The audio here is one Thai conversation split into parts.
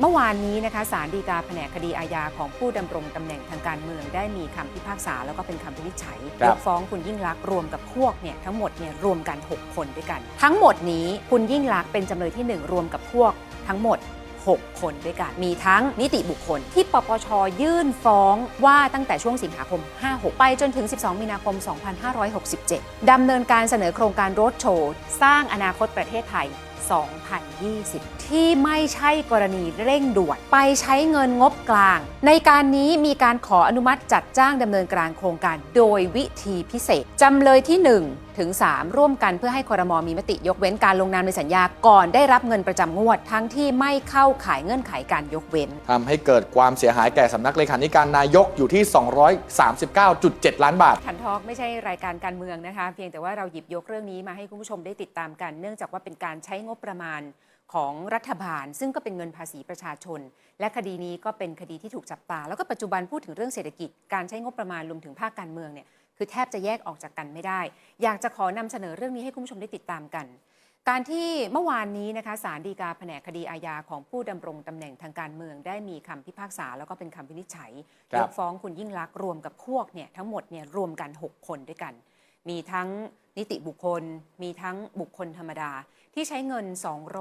เมื่อวานนี้นะคะศาลฎีกาแผนกคดีอาญาของผู้ดำรงตำแหน่งทางการเมือง ได้มีคำพิพากษาแล้วก็เป็นคำวินิจฉัยครับยกฟ้องคุณยิ่งลักษณ์รวมกับพวกเนี่ยทั้งหมดเนี่ยรวมกัน 6 คนด้วยกัน ทั้งหมดนี้คุณยิ่งลักษณ์เป็นจำเลยที่1รวมกับพวกทั้งหมด 6 คนด้วยกัน มีทั้งนิติบุคคล ที่ปปชยื่นฟ้องว่าตั้งแต่ช่วงสิงหาคม 56 ไปจนถึง 12 มีนาคม 2567 ดำเนินการเสนอโครงการรถโชว์สร้างอนาคตประเทศไทย 2020 ที่ไม่ใช่กรณีเร่งด่วน ไปใช้เงินงบกลาง ในการนี้มีการขออนุมัติจัดจ้างดำเนินการโครงการโดยวิธีพิเศษจำเลยที่ 1 ถึง 3 ร่วมกันเพื่อให้คอรมอมีมติยกเว้นการลงนามในสัญญาก่อนได้รับเงินประจำงวด ทั้งที่ไม่เข้าข่ายเงื่อนไขการยกเว้นทำให้เกิดความเสียหายแก่สำนักเลขาธิการนายกอยู่ที่ 239.7 ล้านบาททันทอกไม่ใช่รายการการเมืองนะคะ เพียงแต่ว่าเราหยิบยกเรื่องนี้มาให้คุณผู้ชมได้ติดตามกัน เนื่องจากว่าเป็นการใช้งบประมาณของรัฐบาล ซึ่งก็เป็นเงินภาษีประชาชน และคดีนี้ก็เป็นคดีที่ถูกจับตา แล้วก็ปัจจุบันพูดถึงเรื่องเศรษฐกิจ การใช้งบประมาณรวมถึงภาคการเมืองเนี่ยคือแทบจะแยกออกจากกันไม่ได้ อยากจะขอนำเสนอเรื่องนี้ให้คุณผู้ชมได้ติดตามกัน การที่เมื่อวานนี้นะคะศาลฎีกาแผนกคดีอาญาของผู้ดำรงตำแหน่งทางการเมือง ได้มีคำพิพากษาแล้วก็เป็นคำวินิจฉัยครัยบกฟ้องคุณยิ่งลักษณ์รวมกับพวกเนี่ยทั้งหมดเนี่ยรวมกัน 6 คนด้วยกัน มีทั้งนิติบุคคล มีทั้งบุคคลธรรมดา ที่ใช้เงิน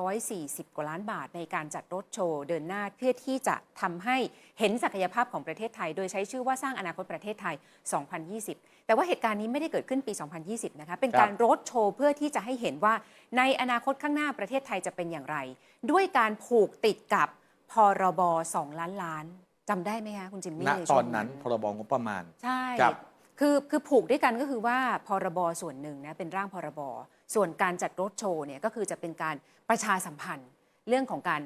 240 กว่าล้านบาทในการจัดรถโชว์เดินหน้าเพื่อที่จะทำให้เห็นศักยภาพของประเทศไทย โดยใช้ชื่อว่าสร้างอนาคตประเทศไทย 2020 แต่ว่าเหตุการณ์นี้ไม่ได้เกิดขึ้นปี 2020 นะคะ เป็นการรถโชว์เพื่อที่จะให้เห็นว่าในอนาคตข้างหน้าประเทศไทยจะเป็นอย่างไร ด้วยการผูกติดกับพรบ 2 ล้านล้านจำได้ไหมคะคุณจิมมี่ณในตช่อวนงนั้นพรบงบประมาณ ใช่ครับคือคือผูกด้วยกันก็คือว่าพรบส่วนหนึ่งนะเป็นร่างพรบ ส่วนการจัดรถโชว์เนี่ยก็คือจะเป็นการประชาสัมพันธ์ เรื่องของการ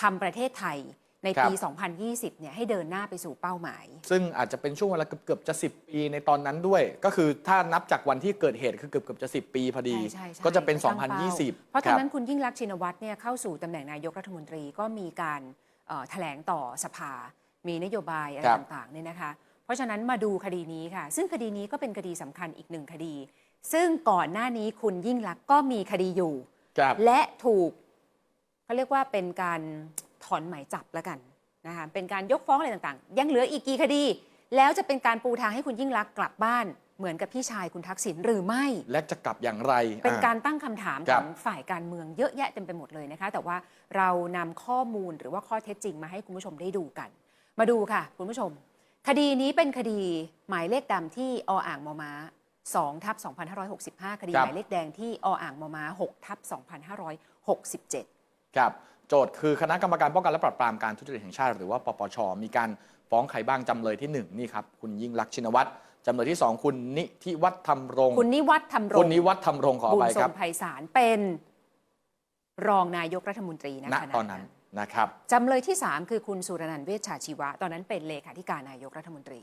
ทำประเทศไทยในปี 2020 เนี่ยให้เดินหน้าไปสู่เป้าหมาย ซึ่งอาจจะเป็นช่วงเวลาเกือบๆจะ 10 ปีในตอนนั้นด้วย ก็คือถ้านับจากวันที่เกิดเหตุคือเกือบๆจะ 10 ปีพอดีใช่ใช่ใช่ก็จะเป็นตั้งเป้า2020 เพราะตคอนบนั้นคุณยิ่งรักษณ์ชินวัตรเนี่ยเข้าสู่ตำแหน่งนายกรัฐมนตรีก็มีการเอ่อแถลงต่อสภา มีนโยบายอะไรครับต่างๆเนี่ยนะคะ เพราะฉะนั้นมาดูคดีนี้ค่ะ ซึ่งคดีนี้ก็เป็นคดีสำคัญอีกหนึ่งคดี ซึ่งก่อนหน้านี้คุณยิ่งรักษณ์ก็มีคดีอยู่ ครับ และถูกเขาเรียกว่าเป็นการถอนหมายจับแล้วกันนะคะเป็นการยกฟ้องอะไรต่างๆ ยังเหลืออีกกี่คดี แล้วจะเป็นการปูทางให้คุณยิ่งรักษณ์กลับบ้านเหมือนกับพี่ชายคุณทักษิณหรือไม่ และจะกลับอย่างไรเป็นอ่ การตั้งคำถามคขรัอบงฝ่ายการเมืองเยอะแยะเต็มไปหมดเลยนะคะ แต่ว่าเรานำข้อมูลหรือว่าข้อเท็จจริงมาให้คุณผู้ชมได้ดูกัน มาดูค่ะ คุณผู้ชม คดีนี้เป็นคดีหมายเลขดำที่ออ่างมอม้า 2ทับ2565 คดีครับหมายเลขแดงที่ออ่างมอม้า6ทับ2567 ครับ โจทย์คือคณะกรรมการป้องกันและปราบปรามการทุจริตแห่งชาติ หรือว่าปปช มีการฟ้องใครบ้างจำเลยที่ 1 นี่ครับ คุณยิ่งรักษณ์ชินวัตรจำเลยที่ 2 คุณนิธิวัฒน์ธรรมรงค์คุณนิวัฒน์ธรรมรงคุณค์นิวัฒน์ธรรมรงค์ขอบุไปญทรครังบไพศาลเป็นรองนายกรัฐมนตรีนะณขณะตอนนั้นนะครับจำเลยที่ 3 คือคุณสุรนันท์เวชชาชีวะ ตอนนั้นเป็นเลขาธิการนายกรัฐมนตรี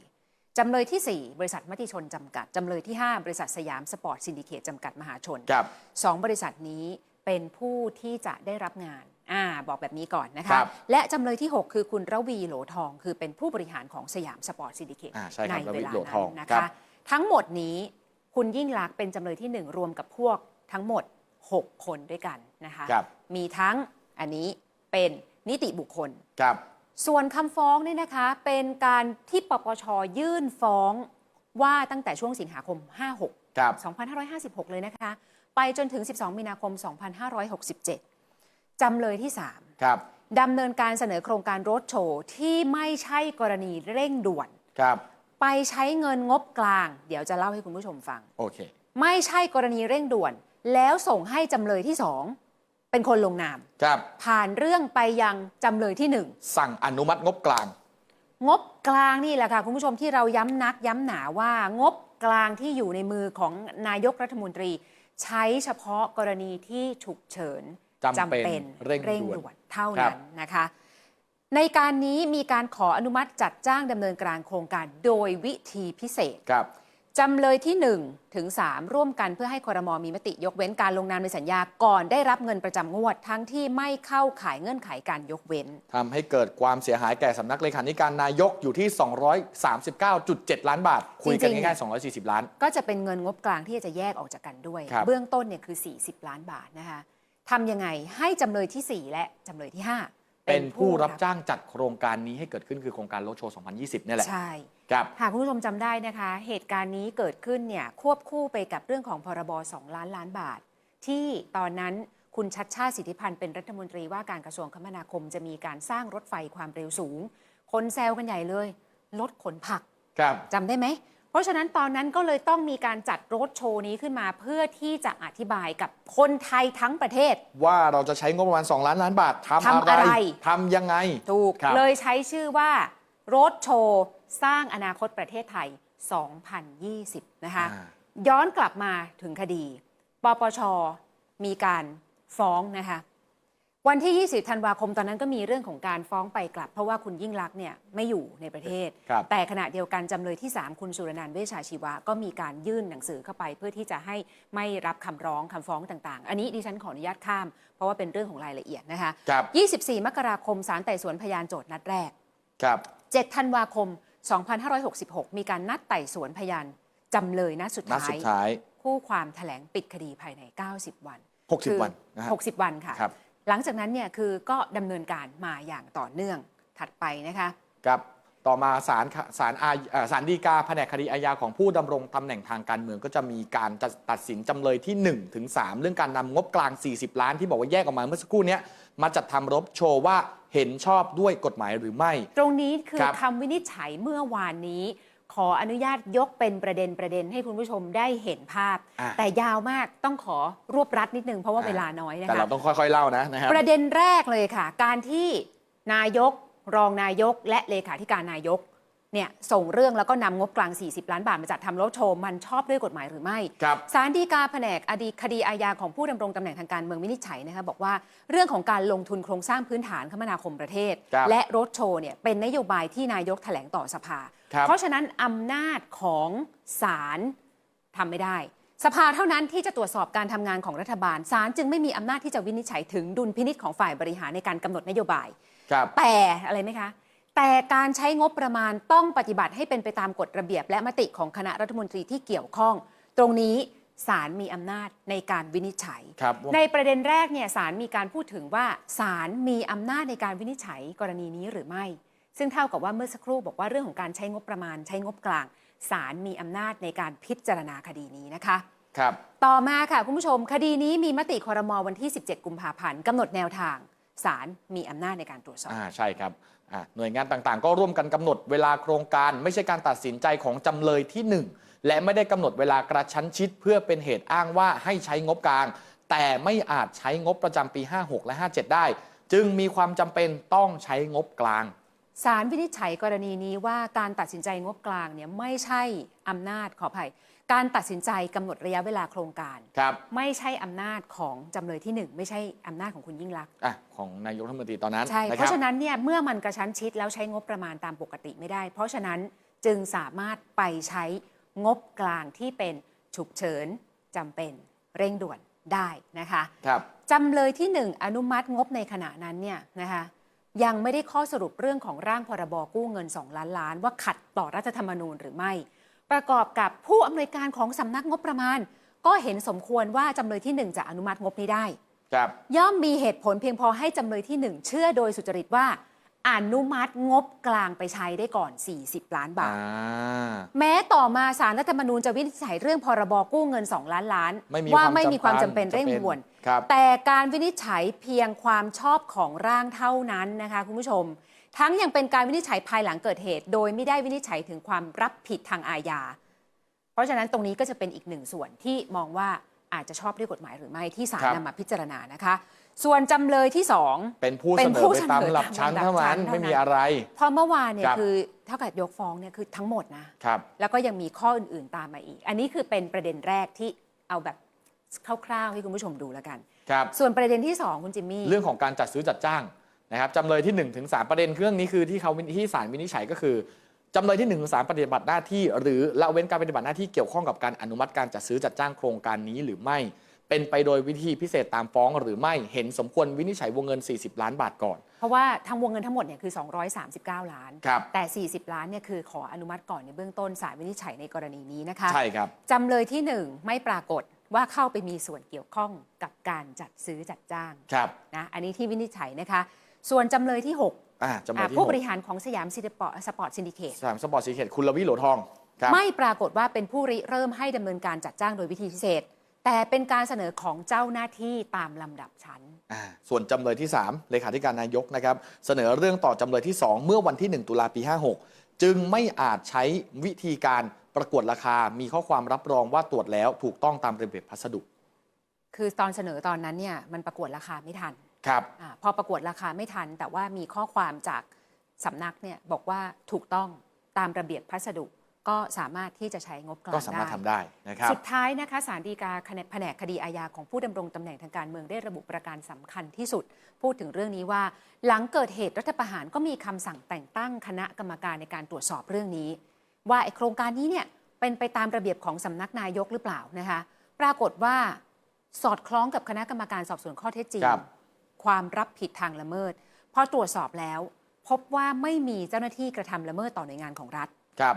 จำเลยที่ 4 บริษัทมติชนจำกัด จำเลยที่ 5 บริษัทสยามสปอร์ตซินดิเคตจำกัดมหาชนครับสองบริษัทนี้เป็นผู้ที่จะได้รับงานอ่าบอกแบบนี้ก่อนนะครัคะบและจำเลยที่ 6 คือคุณระวีโหลทอง คือเป็นผู้บริหารของสยามสปอร์ตซินดิเคตอ่าใช่คในรับระเววิลาโหลทองนั้นนะครัคะ บ ทั้งหมดนี้คุณยิ่งลักษณ์เป็นจำเลยที่ 1 รวมกับพวกทั้งหมด 6 คนด้วยกันนะคะ ครับมีทั้งอันนี้เป็นนิติบุคคล ครับ ส่วนคำฟ้องนี่นะคะเป็นการที่ปปชยื่นฟ้องว่าตั้งแต่ช่วงสิงหาคม 56 ครับ 2556 เลยนะคะ ไปจนถึง 12 มีนาคม 2567 จำเลยที่ครับ3ดำเนินการเสนอโครงการรถโชว์ที่ไม่ใช่กรณีเร่งด่วน ครับ ไปใช้เงินงบกลาง เดี๋ยวจะเล่าให้คุณผู้ชมฟัง โอเค ไม่ใช่กรณีเร่งด่วน แล้วส่งให้จำเลยที่2 เป็นคนลงนาม ครับ ผ่านเรื่องไปยังจำเลยที่1สั่งอนุมัติงบกลาง งบกลางนี่แหละค่ะ คุณผู้ชมที่เราย้ำนักย้ำหนาว่างบกลางที่อยู่ในมือของนายกรัฐมนตรี ใช้เฉพาะกรณีที่ฉุกเฉินจำเป็นเร่งด่วนด่วนเท่าครันั้บนนะคะ ในการนี้มีการขออนุมัติจัดจ้างดำเนินการโครงการโดยวิธีพิเศษครับ จำเลยที่1ถึง3ร่วมกันเพื่อให้คอรมอมีมติยกเว้นการลงนามในสัญญาก่อนได้รับเงินประจำงวด ทั้งที่ไม่เข้าข่ายเงื่อนไขการยกเว้นทำให้เกิดความเสียหายแก่สำนักเลขาธิการนายกอยู่ที่ 239.7 ล้านบาท คุยกันจริงๆง่ายๆ240 ล้าน ก็จะเป็นเงินงบกลางที่จะแยกออกจากกันด้วยครับเบื้องต้นเนี่ยคือ 40 ล้านบาทนะคะทำยังไงให้จำเลยที่ 4 และจำเลยที่ 5 เป็นผู้รับจ้างจัดโครงการนี้ให้เกิดขึ้นคือโครงการรถโชว์2020นี่แหละ ใช่ครับหากคุณผู้ชมจำได้นะคะ เหตุการณ์นี้เกิดขึ้นเนี่ยควบคู่ไปกับเรื่องของพรบ 2 ล้านล้านบาท ที่ตอนนั้นคุณชัดชาติสิทธิพันธ์เป็นรัฐมนตรีว่าการกระทรวงคมนาคมจะมีการสร้างรถไฟความเร็วสูง คนแซวกันใหญ่เลย รถขนผักครับจำได้ไหม เพราะฉะนั้นตอนนั้นก็เลยต้องมีการจัดรถโชว์นี้ขึ้นมาเพื่อที่จะอธิบายกับคนไทยทั้งประเทศ ว่าเราจะใช้งบประมาณ 2 ล้านล้านบาททำทำอะไรทำยังไง ถูกครับ เลยใช้ชื่อว่า รถโชว์ สร้างอนาคตประเทศไทย 2020 นะคะ อ่า ย้อนกลับมาถึงคดี ปปช มีการฟ้องนะคะ วันที่ 20 ธันวาคมตอนนั้นก็มีเรื่องของการฟ้องไปกลับ เพราะว่าคุณยิ่งลักษณ์เนี่ยไม่อยู่ในประเทศ ครับแต่ขณะเดียวกันจำเลยที่ 3 คุณสุรนันท์เวชชาชีวะ ก็มีการยื่นหนังสือเข้าไปเพื่อที่จะให้ไม่รับคำร้องคำฟ้องต่างๆ อันนี้ดิฉันขออนุญาตข้าม เพราะว่าเป็นเรื่องของรายละเอียดนะคะ ครับ 24 มกราคมศาลไต่สวนพยานโจทย์นัดแรก ครับ 7 ธันวาคม 2566 มีการนัดไต่สวนพยานจำเลยนัดสุดนัดท้าสุย ดท้าย คู่ความแถลงปิดคดีภายใน 90 วัน60คือวันนะฮะ 60 วันค่ะ ครับ หลังจากนั้นเนี่ยคือก็ดำเนินการมาอย่างต่อเนื่องถัดไปนะคะครับต่อมาศาลศาลอาเอ่อศาลฎีกาแผนกคดีอาญาของผู้ดำรงตำแหน่งทางการเมือง ก็จะมีการจะตัดสินจำเลยที่1ถึง3เรื่องการนำงบกลาง 40 ล้านที่บอกว่าแยกออกมาเมื่อสักครู่เนี้ยมาจัดทำรบโชว์ว่าเห็นชอบด้วยกฎหมายหรือไม่ ตรงนี้คือครับคำวินิจฉัยเมื่อวานนี้ ขออนุญาตยกเป็นประเด็นประเด็นให้คุณผู้ชมได้เห็นภาพ อะ แต่ยาวมากต้องขอรวบรัดนิดนึงเพราะว่าอะเวลาน้อยนะแต่คะเราต้องค่อยๆเล่านะนะครับ ประเด็นแรกเลยค่ะ การที่นายก รองนายกและเลขาธิการนายก เนี่ยส่งเรื่องแล้วก็นำงบกลาง 40 ล้านบาทมาจัดทำรถโชว์มันชอบด้วยกฎหมายหรือไม่ครับ ศาลฎีกาแผนกอดีตคดีอาญาของผู้ดำรงตำแหน่งทางการเมืองวินิจฉัยนะคะบอกว่าเรื่องของการลงทุนโครงสร้างพื้นฐานคมนาคมประเทศ ครับ และรถโชว์เนี่ยเป็นนโยบายที่นายกแถลงต่อสภา ครับ เพราะฉะนั้นอำนาจของศาลทำไม่ได้ สภาเท่านั้นที่จะตรวจสอบการทำงานของรัฐบาลศาลจึงไม่มีอำนาจที่จะวินิจฉัยถึงดุลพินิษของฝ่ายบริหารในการกำหนดนโยบาย ครับ แต่อะไรไหมคะ แต่การใช้งบประมาณต้องปฏิบัติให้เป็นไปตามกฎระเบียบ และมติของคณะรัฐมนตรีที่เกี่ยวข้อง ตรงนี้ศาลมีอำนาจในการวินิจฉัย ครับในประเด็นแรกเนี่ยศาลมีการพูดถึงว่าศาลมีอำนาจในการวินิจฉัยกรณีนี้หรือไม่ ซึ่งเท่ากับว่าเมื่อสักครู่บอกว่าเรื่องของการใช้งบประมาณ ใช้งบกลางศาลมีอำนาจในการพิจารณาคดีนี้นะคะ ครับ ต่อมาค่ะคุณผู้ชม คดีนี้มีมติคอรมอวันที่ 17 กุมภาพันธ์กำหนดแนวทาง ศาลมีอำนาจในการตรวจสอบ อ่าใช่ครับอ่าหน่วยงานต่างๆ ก็ร่วมกันกำหนดเวลาโครงการ ไม่ใช่การตัดสินใจของจำเลยที่ 1 และไม่ได้กำหนดเวลากระชั้นชิด เพื่อเป็นเหตุอ้างว่าให้ใช้งบกลาง แต่ไม่อาจใช้งบประจำปี 56 และ 57 ได้ จึงมีความจำเป็นต้องใช้งบกลาง ศาลวินิจฉัยกรณีนี้ว่าการตัดสินใจงบกลางเนี่ยไม่ใช่อำนาจขออภัย การตัดสินใจกำหนดระยะเวลาโครงการ ครับไม่ใช่อำนาจของจำเลยที่หนึ่งไม่ใช่อำนาจของคุณยิ่งลักษณ์อะของนายกรัฐมนตรีตอนนั้นใช่ นะเพครัราะบฉะนั้นเนี่ยเมื่อมันกระชั้นชิดแล้วใช้งบประมาณตามปกติไม่ได้ เพราะฉะนั้นจึงสามารถไปใช้งบกลางที่เป็นฉุกเฉินจำเป็นเร่งด่วนได้นะคะ ครับ จำเลยที่ 1 อนุมัติงบในขณะนั้นเนี่ยนะคะ ยังไม่ได้ข้อสรุปเรื่องของร่างพรบกู้เงิน 2 ล้านล้าน ว่าขัดต่อรัฐธรรมนูญหรือไม่ ประกอบกับผู้อำนวยการของสำนักงบประมาณ ก็เห็นสมควรว่าจำเลยที่ 1 จะอนุมัติงบนี้ได้ครับย่อมมีเหตุผลเพียงพอให้จำเลยที่ 1 เชื่อโดยสุจริตว่าอนุมัติงบกลางไปใช้ได้ก่อน 40 ล้านบาอ่าทแม้ต่อมาสารรัฐธรรมนูญจะวินิจฉัยเรื่องพรบกู้เงิน 2 ล้านล้านไม่มีว่าความไม่มีความจำจำเป็เป็นนเร่งด่วนครับ แต่การวินิจฉัยเพียงความชอบของร่างเท่านั้นนะคะคุณผู้ชม ทั้งยังเป็นการวินิจฉัยภายหลังเกิดเหตุ โดยไม่ได้วินิจฉัยถึงความรับผิดทางอาญา เพราะฉะนั้นตรงนี้ก็จะเป็นอีกหนึ่งส่วนที่มองว่าอาจจะชอบด้วยกฎหมายหรือไม่ที่ศาลครับนำมาพิจารณานะคะ ส่วนจำเลยที่สองเป็นผู้เป็เสนนผู้อไปเสนอตามลำดับชั้นตามเท่าลำดับชั้นั้นนเท่านั้นไม่มีอะไร เพราะเมื่อวานเนี่ยครับคือเท่ากับยกฟ้องเนี่ยคือทั้งหมดนะครับแล้วก็ยังมีข้ออื่น ๆตามมาอีก อันนี้คือเป็นประเด็นแรกที่เอาแบบ คร่าวๆให้คุณผู้ชมดูแล้วกัน ครับส่วนประเด็นที่ 2 คุณจิมมี่ เรื่องของการจัดซื้อจัดจ้างนะครับจำเลยที่1นถึงสประเด็นเรื่องนี้คือที่เขาที่ศาลวินิจฉัยก็คือจำเลยที่1นถึงสปฏิบัติหน้าที่ หรือละเว้นการปฏิบัติหน้าที่เกี่ยวข้องกับการอนุมัติการจัดซื้อจัดจ้างโครงการนี้หรือไม่ เป็นไปโดยวิธีพิเศษตามฟ้อง หรือไม่เห็นสมควรวินิจฉัยวงเงิน 40 ล้านบาทก่อน เพราะว่าทั้งวงเงินทั้งหมดเนี่ยคือ 239 ล้าน ครับ แต่ 40 ล้านเนี่ยคือขออนุมัติก่อนในเบื้องต้นศาลวินิจฉัยในกรณีนี้นะคะใช่ครับ จำเลยที่ 1 ไม่ปรากฏ ว่าเข้าไปมีส่วนเกี่ยวข้องกับการจัดซื้อจัดจ้างครับนะอันนี้ที่วินิจฉัยนะคะ ส่วนจำเลยที่ 6 อ่าจำเลยที่ผู้หบกริหารของสยามซิติปอสปอร์ตซินดิเคตสามสปอร์ตสีเขตคุณลวิโหลทองครับไม่ปรากฏว่าเป็นผู้ริเริ่มให้ดำเนินการจัดจ้างโดยวิธีพิเศษ แต่เป็นการเสนอของเจ้าหน้าที่ตามลำดับชั้นอ่าส่วนจำเลยที่ 3 เลขาธิการนายกนะครับ เสนอเรื่องต่อจำเลยที่ 2 เมื่อวันที่ 1 ตุลาปี 56 จึงไม่อาจใช้วิธีการ ประกวดราคามีข้อความรับรองว่าตรวจแล้วถูกต้องตามระเบียบพัสดุ คือตอนเสนอตอนนั้นเนี่ยมันประกวดราคาไม่ทันครับอาพอประกวดราคาไม่ทัน แต่ว่ามีข้อความจากสำนักเนี่ยบอกว่าถูกต้องตามระเบียบพัสดุ ก็สามารถที่จะใช้งบกลางก็สามารถได้ทำได้นะครับ สุดท้ายนะคะสารดีกาแผนกคดีอาญาของผู้ดำรงตำแหน่งทางการเมืองได้ระบุประการสำคัญที่สุด พูดถึงเรื่องนี้ว่า หลังเกิดเหตุรัฐประหารก็มีคำสั่งแต่งตั้งคณะกรรมการในการตรวจสอบเรื่องนี้ ว่าไอโครงการนี้เนี่ยเป็นไปตามระเบียบของสำนักนายกหรือเปล่านะคะปรากฏว่าสอดคล้องกับคณะกรรมการสอบสวนข้อเท็จจริงครับความรับผิดทางละเมิดพอตรวจสอบแล้ว พบว่าไม่มีเจ้าหน้าที่กระทำละเมิดต่อหน่วยงานของรัฐครับ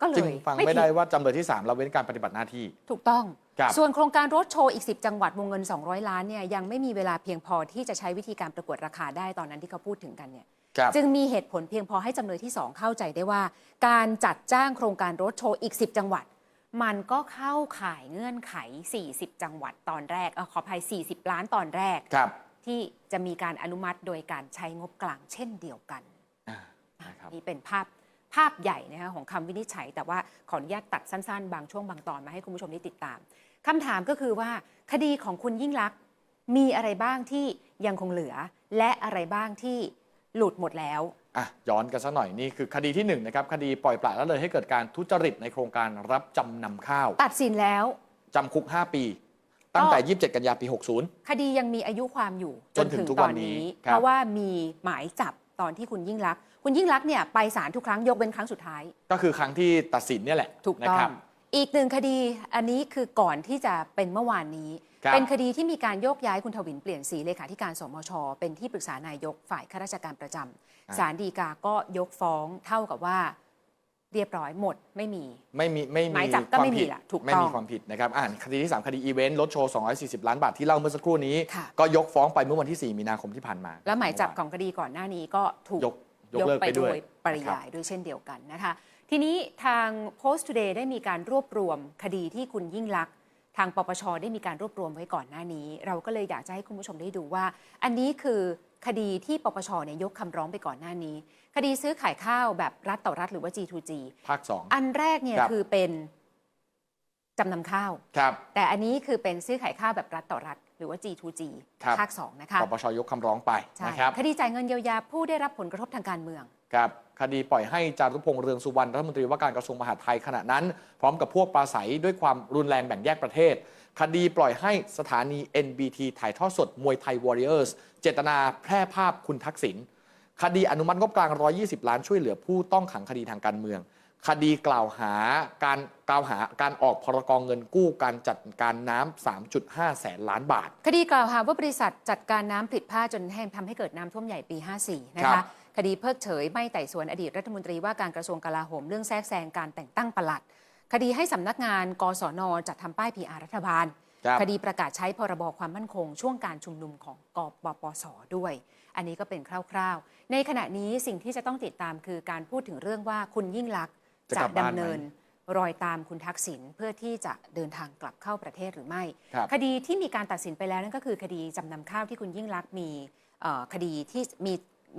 ก็เลจึงยฟังผิไม่ได้ว่าจำเลยที่ 3 เราเว้นการปฏิบัติหน้าที่ ถูกต้องครับส่วนโครงการรถโชว์อีก 10 จังหวัดวงเงิน 200 ล้านเนี่ยยังไม่มีเวลาเพียงพอที่จะใช้วิธีการประกวดราคาได้ตอนนั้นที่เขาพูดถึงกันเนี่ย ครับจึงมีเหตุผลเพียงพอให้จำเลยที่ 2 เข้าใจได้ว่า การจัดจ้างโครงการรถโชว์อีก 10 จังหวัด มันก็เข้าข่ายเงื่อนไข 40 จังหวัดตอนแรกเออขออภัย 40 ล้านตอนแรก ครับที่จะมีการอนุมัติโดยการใช้งบกลางเช่นเดียวกันอ่านะครับ นี่เป็นภาพภาพใหญ่นะคะของคำวินิจฉัย แต่ว่าขออนุญาตตัดสั้นๆ บางช่วงบางตอนมาให้คุณผู้ชมได้ติดตามคำถามก็คือว่าคดีของคุณยิ่งลักษณ์มีอะไรบ้างที่ยังคงเหลือ และอะไรบ้างที่ หลุดหมดแล้ว อะย้อนกันสักหน่อยนี่คือคดีที่1นะครับคดีปล่อยปละละเลยให้เกิดการทุจริตในโครงการรับจำนำข้าว ตัดสินแล้ว จำคุก 5 ปี ตั้งแต่ 27 กันยาปี 60 คดียังมีอายุความอยู่จนถึงทุกตวัอนนนี้นี้ ครับ เพราะว่ามีหมายจับตอนที่คุณยิ่งลักษณ์คุณยิ่งลักษณ์เนี่ยไปศาลทุกครั้งยกเว้นครั้งสุดท้าย ก็คือครั้งที่ตัดสินเนี่ยแหละถูกนะต้อครังบอีกหนึ่งคดีอันนี้คือก่อนที่จะเป็นเมื่อวานนี้ ครับเป็นคดีที่มีการโยกย้ายคุณทวินเปลี่ยนสีเลขาธิการสมช เป็นที่ปรึกษานายกฝ่ายข้าราชการประจำศาลฎีกาก็ยกฟ้องเท่ากับว่า เรียบร้อยหมดไม่มี ไม่มีไม่หมีมายจับก็ควาไม่มมีผิดล่ะถูกไม่ต้องมีความผิดนะครับอ่านคดีที่ 3 คดีอีเวนต์รถโชว์ 240 ล้านบาทที่เล่าเมื่อสักครู่นี้ ค่ะ ก็ยกฟ้องไปเมื่อวันที่ 4 มีนาคมที่ผ่านมาแล้วหมายจับของคดีก่อนหน้านี้ก็ถูก ยกยกเลิกไปด้วยปริยายด้วยเช่นเดียวกันนะคะ ทีนี้ทาง Post Today ได้มีการรวบรวมคดีที่คุณยิ่งลักษณ์ ทางปปชได้มีการรวบรวมไว้ก่อนหน้านี้ เราก็เลยอยากจะให้คุณผู้ชมได้ดูว่า อันนี้คือคดีที่ปปชเนี่ยยกคำร้องไปก่อนหน้านี้ คดีซื้อขายข้าวแบบรัฐต่อรัฐหรือว่า G2G ภาคอันแรกเนี่ยครับ คือเป็นจำนำข้าว2ครับ แต่อันนี้คือเป็นซื้อขายข้าวแบบรัฐต่อรัฐ หรือว่า G2G ครับ ภาคสองนะคะปปชยกคำร้องไปใช่นะครับ คดีจ่ายเงินเยียวยาผู้ได้รับผลกระทบทางการเมือง ครับ คดีปล่อยให้จารุพงษ์เรืองสุวรรณรัฐมนตรีว่าการกระทรวงมหาดไทยขณะนั้น พร้อมกับพวกปราศัยด้วยความรุนแรงแบ่งแยกประเทศ คดีปล่อยให้สถานี NBT ถ่ายทอดสดมวยไทยวอริเออร์สเจตนาแพร่ภาพคุณทักษิณคดีอนุมัติงบกลาง 120 ล้านช่วยเหลือผู้ต้องขังคดีทางการเมือง คดีกล่าวหาการกล่าวหาการออกพรกองเงินกู้การจัดการน้ำ3.5 แสนล้านบาท คดีกล่าวหาว่าบริษัทจัดการน้ำผิดพลาดจนให้ทำให้เกิดน้ำท่วมใหญ่ปี 54 นะครัคะบค ดีเพิกเฉยไม่ไต่สวนอดีตรัฐมนตรีว่าการกระทรวงกลาโหมเรื่องแทรกแซงการแต่งตั้งปลัด คดีให้สำนักงานกศนจัดทำป้าย PR รัฐบาลครับคดีประกาศใช้พรบความมั่นคง ช่วงการชุมนุมของกปปสด้วย อันนี้ก็เป็นคร่าวๆ ในขณะนี้สิ่งที่จะต้องติดตามคือการพูดถึงเรื่องว่าคุณยิ่งลักษณ์จะจะกลับบ้านไหมดำเนินรอยตามคุณทักษิณเพื่อที่จะเดินทางกลับเข้าประเทศหรือไม่ครับคดีที่มีการตัดสินไปแล้วนั่นก็คือคดีจำนำข้าวที่คุณยิ่งลักษณ์มีเอ่อคดีที่มี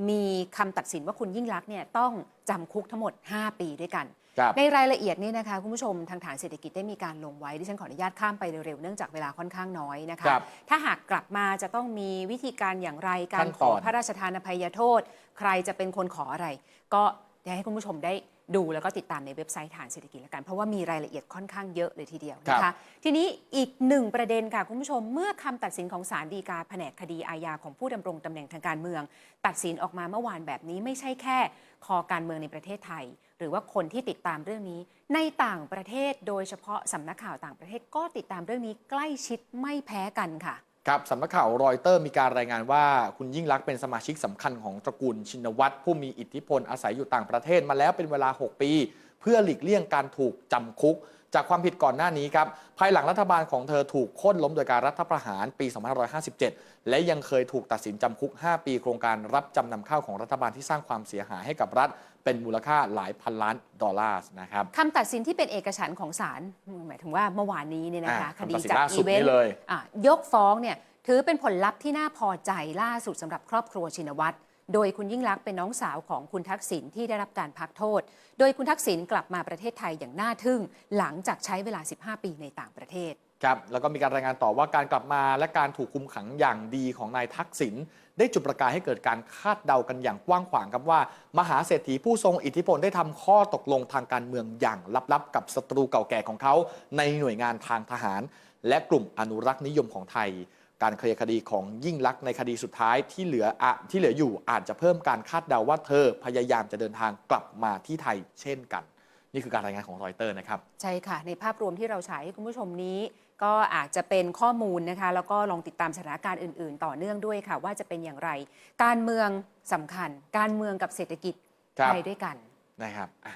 มีคำตัดสินว่าคุณยิ่งลักษณ์เนี่ยต้องจำคุกทั้งหมด 5 ปีด้วยกัน ครับในรายละเอียดนี่นะคะคุณผู้ชมทางฐานเศรษฐกิจได้มีการลงไว้ดิฉันขออนุญาตข้ามไปเร็วๆเนื่องจากเวลาค่อนข้างน้อยนะคะ ครับถ้าหากกลับมาจะต้องมีวิธีการอย่างไรกาขั้รนขตออน พระราชทานอภัยโทษ ใครจะเป็นคนขออะไร ก็อยากให้คุณผู้ชมได้ ดูแล้วก็ติดตามในเว็บไซต์ฐานเศรษฐกิจแล้วกัน เพราะว่ามีรายละเอียดค่อนข้างเยอะเลยทีเดียวนะครัคะบทีนี้อีกหนึ่งประเด็นค่ะคุณผู้ชม เมื่อคำตัดสินของศาลฎีกาแผนกคดีอาญาของผู้ดำรงตำแหน่งทางการเมือง ตัดสินออกมาเมื่อวานแบบนี้ไม่ใช่แค่ คอการเมืองในประเทศไทย หรือว่าคนที่ติดตามเรื่องนี้ ในต่างประเทศโดยเฉพาะสำนักข่าวต่างประเทศก็ติดตามเรื่องนี้ใกล้ชิดไม่แพ้กันค่ะ ครับสำนักข่าวรอยเตอร์มีการรายงานว่า คุณยิ่งลักษณ์เป็นสมาชิกสำคัญของตระกูลชินวัตรผู้มีอิทธิพลอาศัยอยู่ต่างประเทศมาแล้วเป็นเวลา 6 ปี เพื่อหลีกเลี่ยงการถูกจำคุก จากความผิดก่อนหน้านี้ครับ ภายหลังรัฐบาลของเธอถูกโค่นล้มโดยการรัฐประหารปี 2557 และยังเคยถูกตัดสินจำคุก 5 ปีโครงการรับจำนำข้าวของรัฐบาลที่สร้างความเสียหายให้กับรัฐ เป็นมูลค่าหลายพันล้านดอลลาร์นะครับคำตัดสินที่เป็นเอกฉันท์ของศาลหมายถึงว่าเมื่อวานนี้เนี่ยนะคะอ่าคดีคำตัดสินจัดล่าสุอีดเวนนี้ต์เลยอะยกฟ้องเนี่ยถือเป็นผลลัพธ์ที่น่าพอใจล่าสุดสำหรับครอบครัวชินวัตร โดยคุณยิ่งลักษณ์เป็นน้องสาวของคุณทักษิณที่ได้รับการพักโทษ โดยคุณทักษิณกลับมาประเทศไทยอย่างน่าทึ่ง หลังจากใช้เวลา 15 ปีในต่างประเทศ ครับ แล้วก็มีการรายงานต่อว่าการกลับมาและการถูกคุมขังอย่างดีของนายทักษิณได้จุดประกายให้เกิดการคาดเดากันอย่างกว้างขวางครับว่า มหาเศรษฐีผู้ทรงอิทธิพลได้ทำข้อตกลงทางการเมืองอย่างลับๆ กับศัตรูเก่าแก่ของเขา ในหน่วยงานทางทหาร และกลุ่มอนุรักษ์นิยมของไทย การเคลียร์คดีของยิ่งลักษณ์ในคดีสุดท้ายที่เหลืออะที่เหลืออยู่อาจจะเพิ่มการคาดเดาว่าเธอพยายามจะเดินทางกลับมาที่ไทยเช่นกัน นี่คือการรายงานของรอยเตอร์นะครับ ใช่ค่ะ ในภาพรวมที่เราฉายให้คุณผู้ชมนี้ ก็อาจจะเป็นข้อมูลนะคะ แล้วก็ลองติดตามสถานการณ์อื่น ๆ ต่อเนื่องด้วยค่ะ ว่าจะเป็นอย่างไร การเมืองสำคัญ การเมืองกับเศรษฐกิจครับไปด้วยกันนะครับอะ